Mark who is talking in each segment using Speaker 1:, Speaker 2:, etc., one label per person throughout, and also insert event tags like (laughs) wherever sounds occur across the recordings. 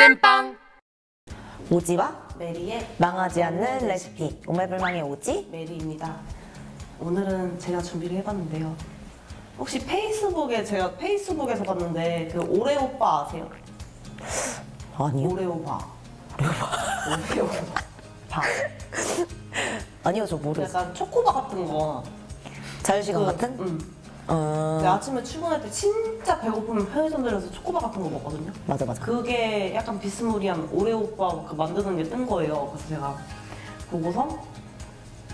Speaker 1: 땜빵
Speaker 2: 오지와
Speaker 3: 메리의
Speaker 2: 망하지 않는 레시피 오매불망의 오지
Speaker 3: 메리입니다. 오늘은 제가 준비를 해봤는데요. 혹시 페이스북에 제가 페이스북에서 봤는데 그 오레오빠 아세요?
Speaker 2: 아니요
Speaker 3: 오레오바. 오레오바. 바.
Speaker 2: 아니요 저 모르겠어요
Speaker 3: 약간 초코바 같은 거.
Speaker 2: 자유시간
Speaker 3: 그,
Speaker 2: 같은?
Speaker 3: 응.
Speaker 2: 어...
Speaker 3: 근데 아침에 출근할 때 진짜 배고프면 편의점 들려서 초코바 같은 거 먹거든요.
Speaker 2: 맞아 맞아
Speaker 3: 그게 약간 비스무리한 오레오빠 그 만드는 게 뜬 거예요. 그래서 제가 보고서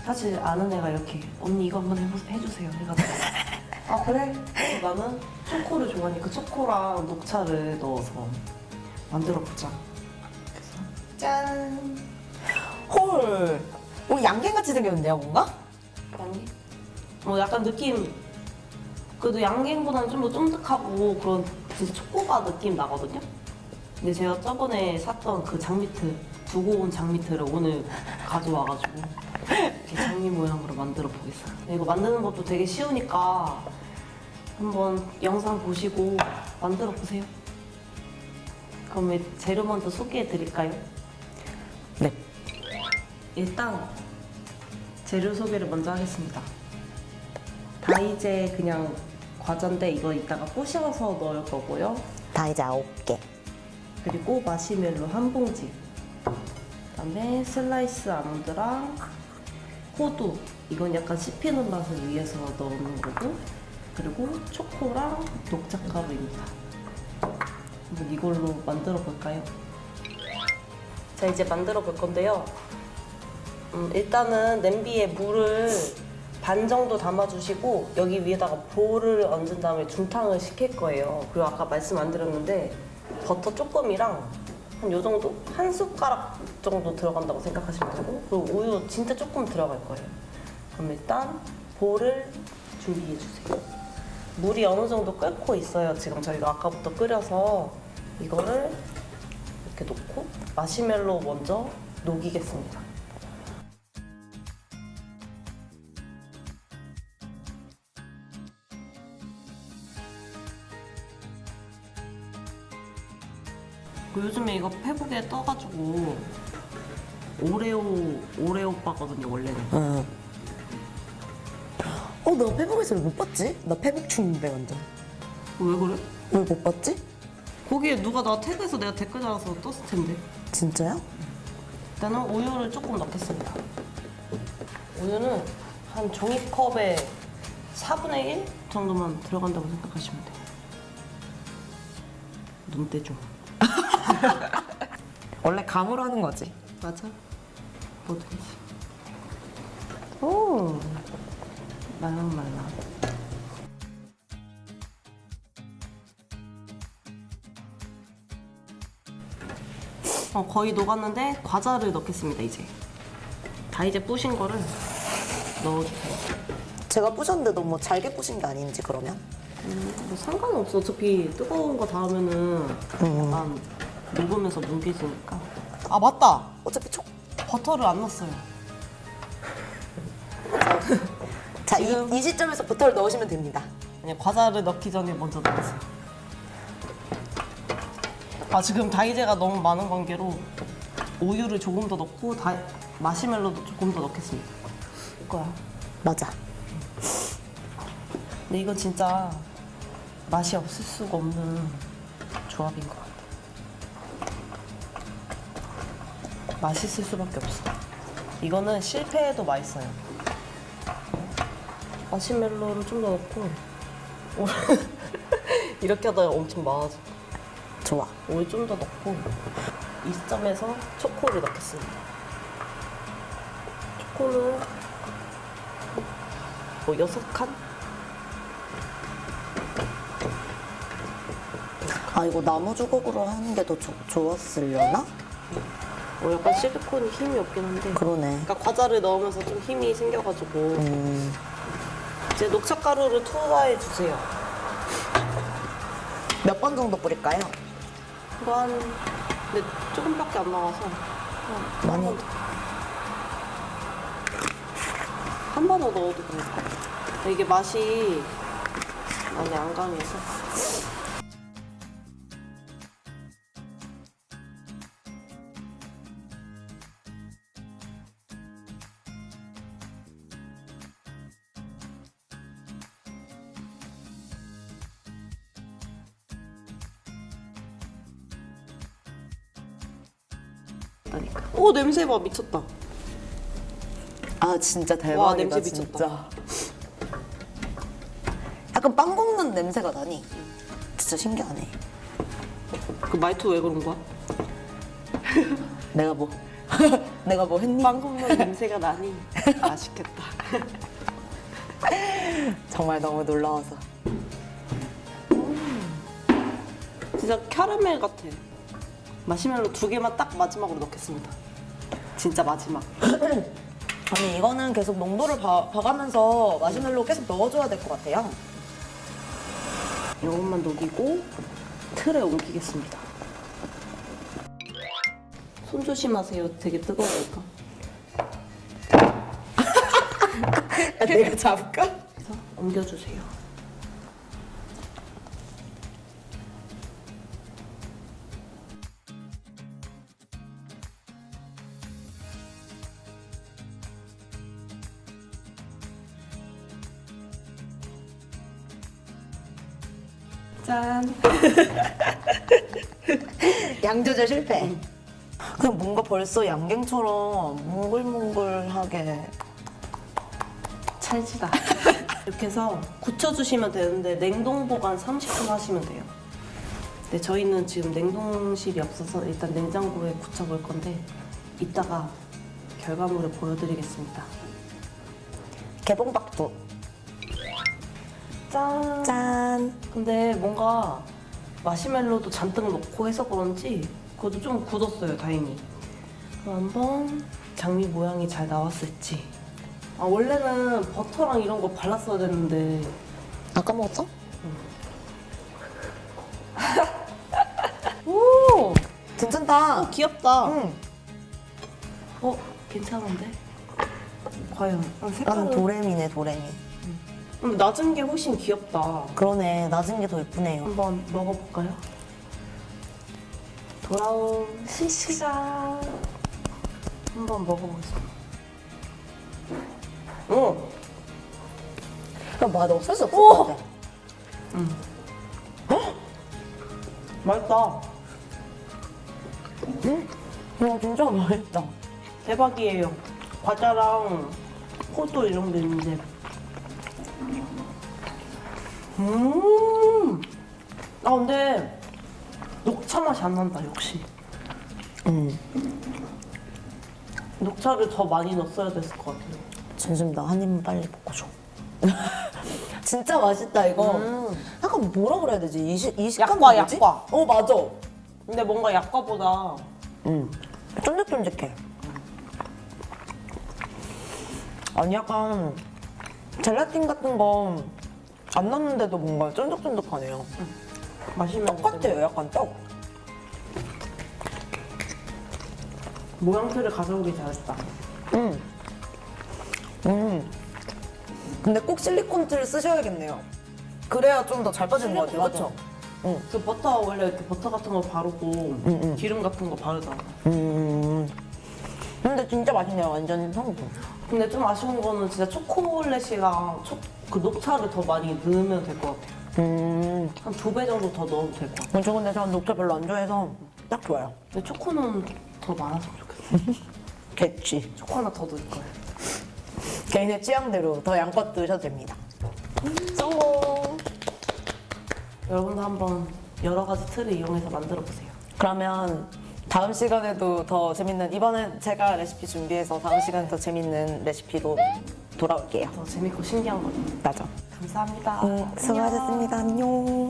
Speaker 3: 사실 아는 애가 이렇게 언니 이거 한번 해보, 해주세요. 해가지고 (laughs) 아 그래? 그래서 나는 초코를 좋아하니까 그 초코랑 녹차를 넣어서 만들어 보자. 그래서 짠.
Speaker 2: 헐 오, 양갱같이 생겼는데요 뭔가?
Speaker 3: 양갱? 뭐 약간 느낌 그래도 양갱보다는 좀 더 쫀득하고 그런 진짜 초코바 느낌 나거든요. 근데 제가 저번에 샀던 그 장미트 두고 온 장미트를 오늘 가져와가지고 이렇게 장미 모양으로 만들어 보겠어요. 이거 만드는 것도 되게 쉬우니까 한번 영상 보시고 만들어 보세요. 그럼 왜 재료 먼저 소개해 드릴까요?
Speaker 2: 네
Speaker 3: 일단 재료 소개를 먼저 하겠습니다. 다이제 그냥 과자인데 이거 이따가 부셔서 넣을 거고요.
Speaker 2: 다 이제 아홉 개
Speaker 3: 그리고 마시멜로 한 봉지. 그다음에 슬라이스 아몬드랑 호두. 이건 약간 씹히는 맛을 위해서 넣는 거고. 그리고 초코랑 녹차 가루입니다. 한번 이걸로 만들어 볼까요? 자 이제 만들어 볼 건데요. 음, 일단은 냄비에 물을 반 정도 담아주시고 여기 위에다가 볼을 얹은 다음에 중탕을 시킬 거예요. 그리고 아까 말씀 안 드렸는데 버터 조금이랑 한 요 정도 한 숟가락 정도 들어간다고 생각하시면 되고 그리고 우유 진짜 조금 들어갈 거예요. 그럼 일단 볼을 준비해 주세요. 물이 어느 정도 끓고 있어요. 지금 저희가 아까부터 끓여서 이거를 이렇게 놓고 마시멜로 먼저 녹이겠습니다. 그 요즘에 이거 페북에 떠가지고 오레오 오레오빠거든요 원래는.
Speaker 2: 응. 어, 나 페북에서 왜 못 봤지? 나 페북 충인데 완전.
Speaker 3: 왜 그래?
Speaker 2: 왜 못 봤지?
Speaker 3: 거기에 누가 나 태그해서 내가 댓글 달아서 떴을 텐데.
Speaker 2: 진짜요?
Speaker 3: 일단은 우유를 조금 넣겠습니다. 우유는 한 종이컵에 4분의 1 정도만 들어간다고 생각하시면 돼요. 눈대중. (laughs)
Speaker 2: 원래 감으로 하는 거지.
Speaker 3: 맞아. 뭐든지. 오. 말랑 말랑. 어, 거의 녹았는데 과자를 넣겠습니다, 이제. 다 이제 부신 거를 넣어주세요.
Speaker 2: 제가 부셨는데도 뭐 잘게 부신 게 아닌지 그러면?
Speaker 3: 음, 뭐 상관없어. 어차피 뜨거운 거 닿으면은 약간 녹으면서 뭉개지니까. 아, 맞다!
Speaker 2: 어차피 촉.
Speaker 3: 버터를 안 넣었어요.
Speaker 2: 자,
Speaker 3: 지금-
Speaker 2: 이, 이 시점에서 버터를 넣으시면 됩니다.
Speaker 3: 아니 과자를 넣기 전에 먼저 넣었어요. 아 지금 다이제가 너무 많은 관계로 우유를 조금 더 넣고 다, 마시멜로도 조금 더 넣겠습니다. 이 거야.
Speaker 2: 맞아.
Speaker 3: 근데 이건 진짜 맛이 없을 수가 없는 조합인 것 같아. 맛있을 수밖에 없어. 이거는 실패해도 맛있어요. 마시멜로를 좀 더 넣고 (laughs) 이렇게 하다가 엄청 많아져.
Speaker 2: 좋아.
Speaker 3: 오일 좀 더 넣고 이 시점에서 초코를 넣겠습니다. 초코는 뭐 여섯 칸?
Speaker 2: 아, 이거 나무 주걱으로 하는 게 더 좋았으려나?
Speaker 3: 뭐 약간 실리콘이 힘이 없긴 한데
Speaker 2: 그러네.
Speaker 3: 그러니까 과자를 넣으면서 좀 힘이 생겨가지고
Speaker 2: 음,
Speaker 3: 이제 녹차 가루를 투하해 주세요.
Speaker 2: 몇 번 정도 뿌릴까요?
Speaker 3: 이거 한 근데 조금밖에 안 나와서
Speaker 2: 많이.
Speaker 3: 한 번 더 넣어도 될것 같아요. 이게 맛이 많이 안 강해서 그러니까. 오 냄새 봐 미쳤다.
Speaker 2: 아 진짜 대박이다
Speaker 3: 와, 냄새
Speaker 2: 진짜.
Speaker 3: 미쳤다.
Speaker 2: 약간 빵 굽는 냄새가 나니. 진짜 신기하네.
Speaker 3: 그 말투 왜 그런 거야?
Speaker 2: 내가 뭐 (laughs) 내가 뭐 했니?
Speaker 3: 빵 굽는 냄새가 나니 맛있겠다. (laughs)
Speaker 2: 정말 너무 놀라워서.
Speaker 3: 진짜 캐러멜 같아. 마시멜로 두 개만 딱 마지막으로 넣겠습니다. 진짜 마지막. (clears throat)
Speaker 1: 아니 이거는 계속 농도를 봐, 봐가면서 마시멜로 계속 넣어줘야 될 것 같아요.
Speaker 3: 이것만 녹이고 틀에 옮기겠습니다. 손 조심하세요. 되게 뜨거우니까. (laughs)
Speaker 1: 내가 잡을까?
Speaker 3: 그래서 옮겨주세요. 짠. (laughs)
Speaker 1: 양 조절 실패.
Speaker 2: 그냥 뭔가 벌써 양갱처럼 몽글몽글하게.
Speaker 3: 찰지다. (laughs) 이렇게 해서 굳혀주시면 되는데 냉동 보관 30분 하시면 돼요. 네, 저희는 지금 냉동실이 없어서 일단 냉장고에 굳혀볼 건데 이따가 결과물을 보여드리겠습니다.
Speaker 2: 개봉박도.
Speaker 3: 짠.
Speaker 2: 짠.
Speaker 3: 근데 뭔가 마시멜로도 잔뜩 넣고 해서 그런지 그것도 좀 굳었어요, 다행히. 그럼 한번 장미 모양이 잘 나왔을지. 아, 원래는 버터랑 이런 거 발랐어야 됐는데
Speaker 2: 아 까 먹었어? (laughs)
Speaker 3: 오!
Speaker 2: 괜찮다.
Speaker 3: 어, 귀엽다.
Speaker 2: 응.
Speaker 3: 어, 괜찮은데? 과연? 아,
Speaker 2: 난
Speaker 3: 색깔은
Speaker 2: 도레미네 도레미.
Speaker 3: 근 데 낮은 게 훨씬 귀엽다.
Speaker 2: 그러네. 낮은 게 더 예쁘네요.
Speaker 3: 한번 먹어볼까요? 돌아온 시시가 한번 먹어보겠습니다. 오,
Speaker 2: 그럼 맛 없을 수 없을
Speaker 3: 오!
Speaker 2: 것 같아.
Speaker 3: 맛있다.
Speaker 2: 와 진짜 맛있다.
Speaker 3: 대박이에요. 과자랑 포도 이런 게 있는데. 음. 아 근데 녹차 맛이 안 난다 역시.
Speaker 2: 음.
Speaker 3: 녹차를 더 많이 넣었어야 됐을 것 같아요.
Speaker 2: 진심 나 한 입만 빨리 먹고 줘. (laughs) 진짜 맛있다 이거.
Speaker 3: 음.
Speaker 2: 약간 뭐라 그래야 되지? 이, 시, 이 식감이
Speaker 3: 약과,
Speaker 2: 뭐지?
Speaker 3: 약과.
Speaker 2: 어 맞아.
Speaker 3: 근데 뭔가 약과보다
Speaker 2: 응. 쫀득쫀득해. 아니 약간 젤라틴 같은 거 안 넣는데도 뭔가 쫀득쫀득하네요.
Speaker 3: 마시면
Speaker 2: 똑같아요, 약간 떡.
Speaker 3: 모양새를 가져오기 잘했다.
Speaker 2: 음. 음. 근데 꼭 실리콘틀 쓰셔야겠네요. 그래야 좀 더 잘 빠지는 것 같아요,
Speaker 3: 맞아.
Speaker 2: 그렇죠?
Speaker 3: 그 버터 원래 이렇게 버터 같은 거 바르고 기름 같은 거 바르잖아.
Speaker 2: 음. 근데 진짜 맛있네요, 완전 성공.
Speaker 3: 근데 좀 아쉬운 거는 진짜 초콜릿이랑 초, 그 녹차를 더 많이 넣으면 될 것 같아요.
Speaker 2: 음.
Speaker 3: 한 두 배 정도 더 넣어도 될 것 같아요.
Speaker 2: 저 근데 저는 녹차 별로 안 좋아해서 딱 좋아요.
Speaker 3: 근데 초코는 더 많았으면 좋겠어.
Speaker 2: 개취.
Speaker 3: 초코 하나 더 넣을 거예요.
Speaker 2: 개인의 취향대로 더 양껏 드셔도 됩니다.
Speaker 3: 성공! 여러분도 한번 여러 가지 틀을 이용해서 만들어 보세요.
Speaker 2: 그러면 다음 시간에도 더 재밌는 이번엔 제가 레시피 준비해서 다음 시간에 더 재밌는 레시피로 돌아올게요.
Speaker 3: 더 재밌고 신기한 거죠.
Speaker 2: 맞아.
Speaker 3: 감사합니다.
Speaker 2: 음, 수고하셨습니다. 안녕.